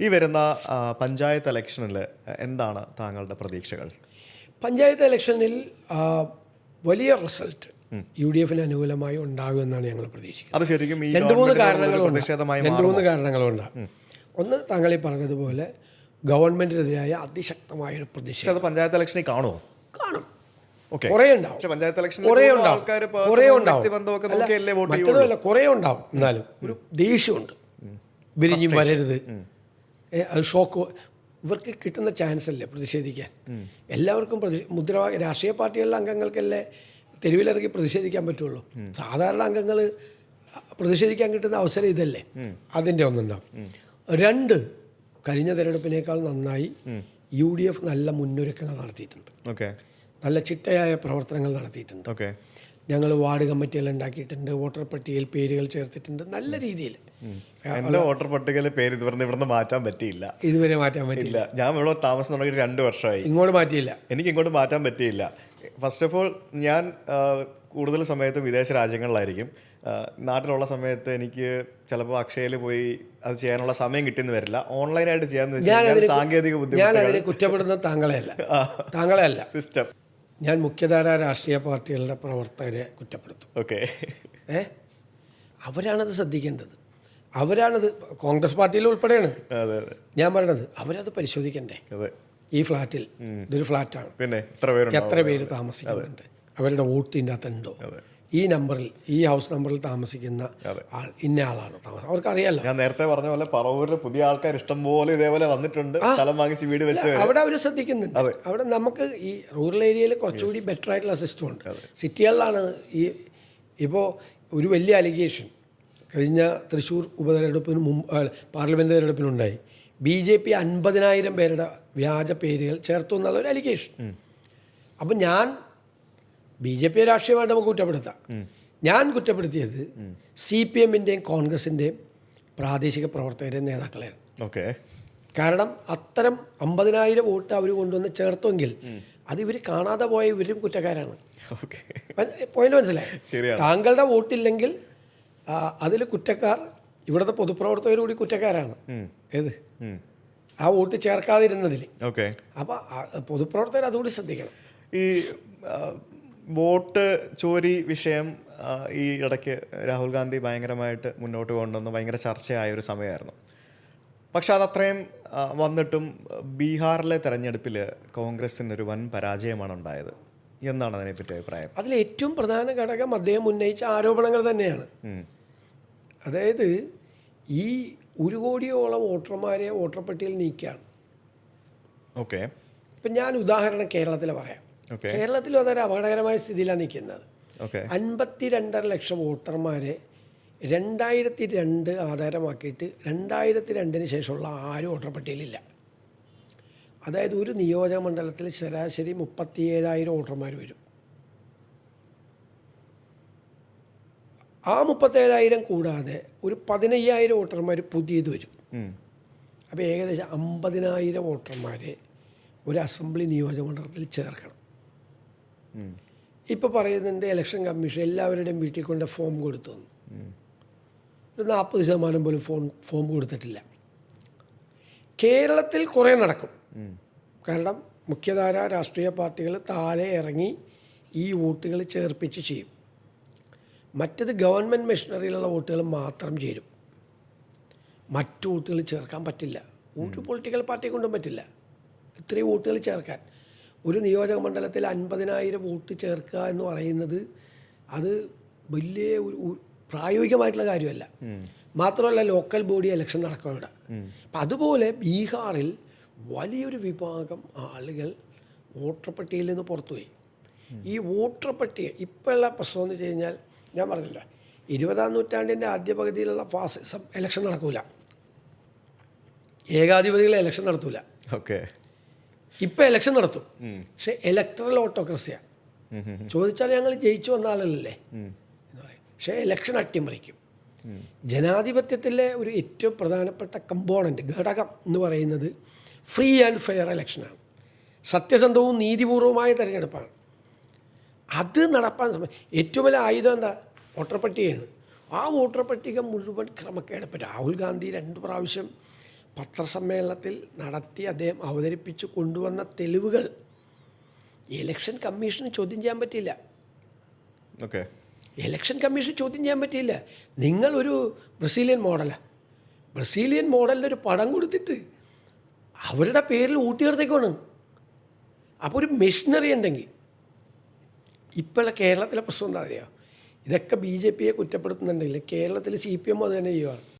ഈ വരുന്ന പഞ്ചായത്ത് ഇലക്ഷനിൽ എന്താണ് താങ്കളുടെ പ്രതീക്ഷകൾ? പഞ്ചായത്ത് ഇലക്ഷനിൽ വലിയ റിസൾട്ട് യു ഡി എഫിന് അനുകൂലമായി ഉണ്ടാകുമെന്നാണ് ഞങ്ങൾ പ്രതീക്ഷിക്കുന്നത്. അത് ശരിക്കും രണ്ട് മൂന്ന് കാരണങ്ങളുണ്ട്. രണ്ട് മൂന്ന് കാരണങ്ങളുണ്ട്. ഒന്ന് താങ്കൾ ഈ പറഞ്ഞതുപോലെ ഗവൺമെന്റിനെതിരായ അതിശക്തമായ ഒരു പ്രതിഷേധം അത് പഞ്ചായത്ത് ഇലക്ഷനിൽ കാണുമോ? കാണും. കുറേ ഉണ്ടാവും. പഞ്ചായത്ത് കുറേ ഉണ്ടാവും. കുറേ ഉണ്ടാവും. മറ്റൊന്നുമല്ല കുറേ ഉണ്ടാവും. എന്നാലും ഒരു ദേഷ്യമുണ്ട്. വിരിഞ്ഞും വരരുത്. ഷോക്ക്. ഇവർക്ക് കിട്ടുന്ന ചാൻസ് അല്ലേ പ്രതിഷേധിക്കാൻ? എല്ലാവർക്കും പ്രതി മുദ്രാവാക്യ രാഷ്ട്രീയ പാർട്ടികളിലെ അംഗങ്ങൾക്കല്ലേ തെരുവിലിറങ്ങി പ്രതിഷേധിക്കാൻ പറ്റുള്ളൂ. സാധാരണ അംഗങ്ങൾ പ്രതിഷേധിക്കാൻ കിട്ടുന്ന അവസരം ഇതല്ലേ? അതിന്റെ ഒന്നുണ്ടാവും. രണ്ട് കഴിഞ്ഞ തെരഞ്ഞെടുപ്പിനേക്കാൾ നന്നായി യു ഡി എഫ് നല്ല മുന്നൊരുക്കങ്ങൾ നടത്തിയിട്ടുണ്ട്. ഓക്കെ. നല്ല ചിട്ടയായ പ്രവർത്തനങ്ങൾ നടത്തിയിട്ടുണ്ട്. ഓക്കെ. ഞങ്ങൾ വാർഡ് കമ്മിറ്റികൾ ഉണ്ടാക്കിയിട്ടുണ്ട് വോട്ടർ പട്ടികയിൽ പേരുകൾ ചേർത്തിട്ടുണ്ട് നല്ല രീതിയിൽ. വോട്ടർ പട്ടികയിലെ പേര് ഇതുവരെ ഇവിടുന്ന് മാറ്റാൻ പറ്റിയില്ല. ഇതുവരെ മാറ്റാൻ പറ്റില്ല ഞാൻ ഇവിടെ താമസം തുടങ്ങിയിട്ട് രണ്ട് വർഷമായി. ഇങ്ങോട്ട് മാറ്റിയില്ല. എനിക്ക് ഇങ്ങോട്ട് മാറ്റാൻ പറ്റിയില്ല. ഫസ്റ്റ് ഓഫ് ഓൾ ഞാൻ കൂടുതൽ സമയത്ത് വിദേശ രാജ്യങ്ങളിലായിരിക്കും. നാട്ടിലുള്ള സമയത്ത് എനിക്ക് ചിലപ്പോൾ അക്ഷയയിൽ പോയി അത് ചെയ്യാനുള്ള സമയം കിട്ടിയെന്ന് വരില്ല. ഓൺലൈനായിട്ട് ചെയ്യാന്ന് വെച്ചാൽ സാങ്കേതിക ഞാൻ ബുദ്ധിമുട്ടുകൾ. അതിനെ കുറ്റപ്പെടുന്ന താങ്കളെയല്ല. താങ്കളെയല്ല. സിസ്റ്റം ഞാൻ മുഖ്യധാര രാഷ്ട്രീയ പാർട്ടികളുടെ പ്രവർത്തകരെ കുറ്റപ്പെടുത്തും. ഓക്കെ. ഏ? അവരാണത് ശ്രദ്ധിക്കേണ്ടത്. അവരാണത് കോൺഗ്രസ് പാർട്ടിയിൽ ഉൾപ്പെടെയാണ്. ഞാൻ പറയണത് അവരത് പരിശോധിക്കണ്ടേ? ഈ ഫ്ലാറ്റിൽ ഇതൊരു ഫ്ലാറ്റാണ്. പിന്നെ എത്ര പേര് താമസിക്കുന്നുണ്ട്? അവരുടെ വോട്ടിന്റെ അകത്തുണ്ടോ? ഈ നമ്പറിൽ ഈ ഹൗസ് നമ്പറിൽ താമസിക്കുന്ന ആൾ ഇന്ന ആളാണ്. താമസം. അവർക്കറിയാലോ. ഞാൻ നേരത്തെ പറഞ്ഞ പോലെ പറവൂരിൽ പുതിയ ആൾക്കാർ ഇഷ്ടം പോലെ ഇതേപോലെ വന്നിട്ടുണ്ട്. സ്ഥലം വാങ്ങിച്ച് വീട് വെച്ച് അവിടെ അവർ ശ്രദ്ധിക്കുന്നുണ്ട്. അവിടെ നമുക്ക് ഈ റൂറൽ ഏരിയയിൽ കുറച്ചുകൂടി ബെറ്റർ ആയിട്ടുള്ള സിസ്റ്റം ഉണ്ട്. സിറ്റികളിലാണ് ഈ ഇപ്പോൾ ഒരു വലിയ അലിഗേഷൻ കഴിഞ്ഞ തൃശ്ശൂർ ഉപതെരഞ്ഞെടുപ്പിന് മുമ്പ് പാർലമെന്റ് തെരഞ്ഞെടുപ്പിനുണ്ടായി. ബി ജെ പി അൻപതിനായിരം പേരുടെ വ്യാജ പേരുകൾ ചേർത്തു എന്നുള്ള ഒരു അലിഗേഷൻ അപ്പം ഞാൻ ബി ജെ പി രാഷ്ട്രീയമായിട്ട് നമുക്ക് കുറ്റപ്പെടുത്താം. ഞാൻ കുറ്റപ്പെടുത്തിയത് സി പി എമ്മിന്റെയും കോൺഗ്രസിന്റെയും പ്രാദേശിക പ്രവർത്തകരെയും നേതാക്കളെയാണ്. ഓക്കെ. കാരണം അത്തരം അമ്പതിനായിരം വോട്ട് അവർ കൊണ്ടുവന്ന് ചേർത്തെങ്കിൽ അത് ഇവർ കാണാതെ പോയ ഇവരും കുറ്റക്കാരാണ്. പോയിന്റ് മനസ്സിലായി. താങ്കളുടെ വോട്ടില്ലെങ്കിൽ അതിൽ കുറ്റക്കാർ ഇവിടുത്തെ പൊതുപ്രവർത്തകർ കൂടി കുറ്റക്കാരാണ്. ഏത്? ആ വോട്ട് ചേർക്കാതിരുന്നതിൽ ഓക്കെ. അപ്പോൾ പൊതുപ്രവർത്തകർ അതുകൂടി ശ്രദ്ധിക്കണം. ഈ വോട്ട് ചോരി വിഷയം ഈ ഇടയ്ക്ക് രാഹുൽ ഗാന്ധി ഭയങ്കരമായിട്ട് മുന്നോട്ട് കൊണ്ടുവന്ന്. ഭയങ്കര ചർച്ചയായ ഒരു സമയമായിരുന്നു. പക്ഷെ അതത്രയും വന്നിട്ടും ബീഹാറിലെ തെരഞ്ഞെടുപ്പിൽ കോൺഗ്രസിനൊരു വൻ പരാജയമാണ് ഉണ്ടായത്. എന്നാണ് അതിനെപ്പറ്റി അഭിപ്രായം? അതിൽ ഏറ്റവും പ്രധാന ഘടകം അദ്ദേഹം ഉന്നയിച്ച ആരോപണങ്ങൾ തന്നെയാണ്. അതായത് ഈ ഒരു കോടിയോളം വോട്ടർമാരെ വോട്ടർ പട്ടികയിൽ നീക്കുകയാണ് ഓക്കെ. ഇപ്പം ഞാൻ ഉദാഹരണം കേരളത്തിൽ പറയാം. കേരളത്തിലും അതൊരു അപകടകരമായ സ്ഥിതിയിലാണ് നിൽക്കുന്നത്. അൻപത്തി രണ്ടര ലക്ഷം വോട്ടർമാരെ രണ്ടായിരത്തി രണ്ട് ആധാരമാക്കിയിട്ട് രണ്ടായിരത്തി രണ്ടിന് ശേഷമുള്ള ആരും വോട്ടർ പട്ടികയിലില്ല. അതായത് ഒരു നിയോജക മണ്ഡലത്തിൽ ശരാശരി മുപ്പത്തി ഏഴായിരം വോട്ടർമാർ വരും. ആ മുപ്പത്തേഴായിരം കൂടാതെ ഒരു പതിനയ്യായിരം വോട്ടർമാർ പുതിയത് വരും. അപ്പോൾ ഏകദേശം അമ്പതിനായിരം വോട്ടർമാരെ ഒരു അസംബ്ലി നിയോജക മണ്ഡലത്തിൽ ചേർക്കണം. ഇപ്പോൾ പറയുന്നുണ്ട് ഇലക്ഷൻ കമ്മീഷൻ എല്ലാവരുടെയും വീട്ടിൽ കൊണ്ട് ഫോം കൊടുത്തു. ഒരു നാൽപ്പത് ശതമാനം പോലും ഫോൺ ഫോം കൊടുത്തിട്ടില്ല. കേരളത്തിൽ കുറേ നടക്കും. കാരണം മുഖ്യധാര രാഷ്ട്രീയ പാർട്ടികൾ താഴെ ഇറങ്ങി ഈ വോട്ടുകൾ ചേർപ്പിച്ച് ചെയ്യും. മറ്റത് ഗവൺമെന്റ് മെഷീനറിയിലുള്ള വോട്ടുകൾ മാത്രം ചേരും. മറ്റു വോട്ടുകൾ ചേർക്കാൻ പറ്റില്ല. ഒരു പൊളിറ്റിക്കൽ പാർട്ടിയെ കൊണ്ടും പറ്റില്ല. ഇത്രയും വോട്ടുകൾ ചേർക്കാൻ. ഒരു നിയോജക മണ്ഡലത്തിൽ അൻപതിനായിരം വോട്ട് ചേർക്കുക എന്ന് പറയുന്നത് അത് വലിയ ഒരു പ്രായോഗികമായിട്ടുള്ള കാര്യമല്ല. മാത്രമല്ല ലോക്കൽ ബോഡി ഇലക്ഷൻ നടക്കും ഇവിടെ അപ്പം അതുപോലെ ബീഹാറിൽ വലിയൊരു വിഭാഗം ആളുകൾ വോട്ടർ പട്ടികയിൽ നിന്ന് പുറത്തുപോയി. ഈ വോട്ടർ പട്ടിക ഇപ്പോഴുള്ള പ്രശ്നം എന്ന് വെച്ച് കഴിഞ്ഞാൽ ഞാൻ പറഞ്ഞില്ല ഇരുപതാം നൂറ്റാണ്ടിന്റെ ആദ്യ പകുതിയിലുള്ള ഫാസിസം ഇലക്ഷൻ നടക്കൂല. ഏകാധിപതികളെ ഇലക്ഷൻ നടത്തൂല. ഓക്കെ. ഇപ്പം ഇലക്ഷൻ നടത്തും. പക്ഷെ ഇലക്ട്രൽ ഓട്ടോക്രസിയാണ് ചോദിച്ചാൽ ഞങ്ങൾ ജയിച്ചു വന്ന ആളല്ലേ എന്ന് പറയും. പക്ഷേ ഇലക്ഷൻ അട്ടിമറിക്കും. ജനാധിപത്യത്തിലെ ഒരു ഏറ്റവും പ്രധാനപ്പെട്ട കമ്പോണന്റ് ഘടകം എന്ന് പറയുന്നത് ഫ്രീ ആൻഡ് ഫെയർ ഇലക്ഷനാണ് സത്യസന്ധവും നീതിപൂർവമായ തിരഞ്ഞെടുപ്പാണ്. അത് നടപ്പാൻ സമയം ഏറ്റവും വലിയ ആയുധം എന്താ? വോട്ടർ പട്ടികയാണ് ആ വോട്ടർ പട്ടിക മുഴുവൻ ക്രമക്കേട് ഇപ്പം രാഹുൽ ഗാന്ധി രണ്ട് പ്രാവശ്യം പത്രസമ്മേളനത്തിൽ നടത്തി അദ്ദേഹം അവതരിപ്പിച്ച് കൊണ്ടുവന്ന തെളിവുകൾ. ഇലക്ഷൻ കമ്മീഷന് ചോദ്യം ചെയ്യാൻ പറ്റില്ല ഓക്കെ ഇലക്ഷൻ കമ്മീഷൻ ചോദ്യം ചെയ്യാൻ പറ്റിയില്ല. ഒരു ബ്രസീലിയൻ മോഡലാണ് ബ്രസീലിയൻ മോഡലിന്റെ ഒരു പടം കൊടുത്തിട്ട് അവരുടെ പേരിൽ ഊട്ടിയർത്തേക്കാണ് അപ്പോൾ ഒരു മെഷീനറി ഉണ്ടെങ്കിൽ ഇപ്പോഴുള്ള കേരളത്തിലെ പ്രശ്നം എന്താ അറിയുക ഇതൊക്കെ ബി ജെ പിയെ കുറ്റപ്പെടുത്തുന്നുണ്ടെങ്കിൽ കേരളത്തിൽ സി പി എം അത് തന്നെ ചെയ്യുക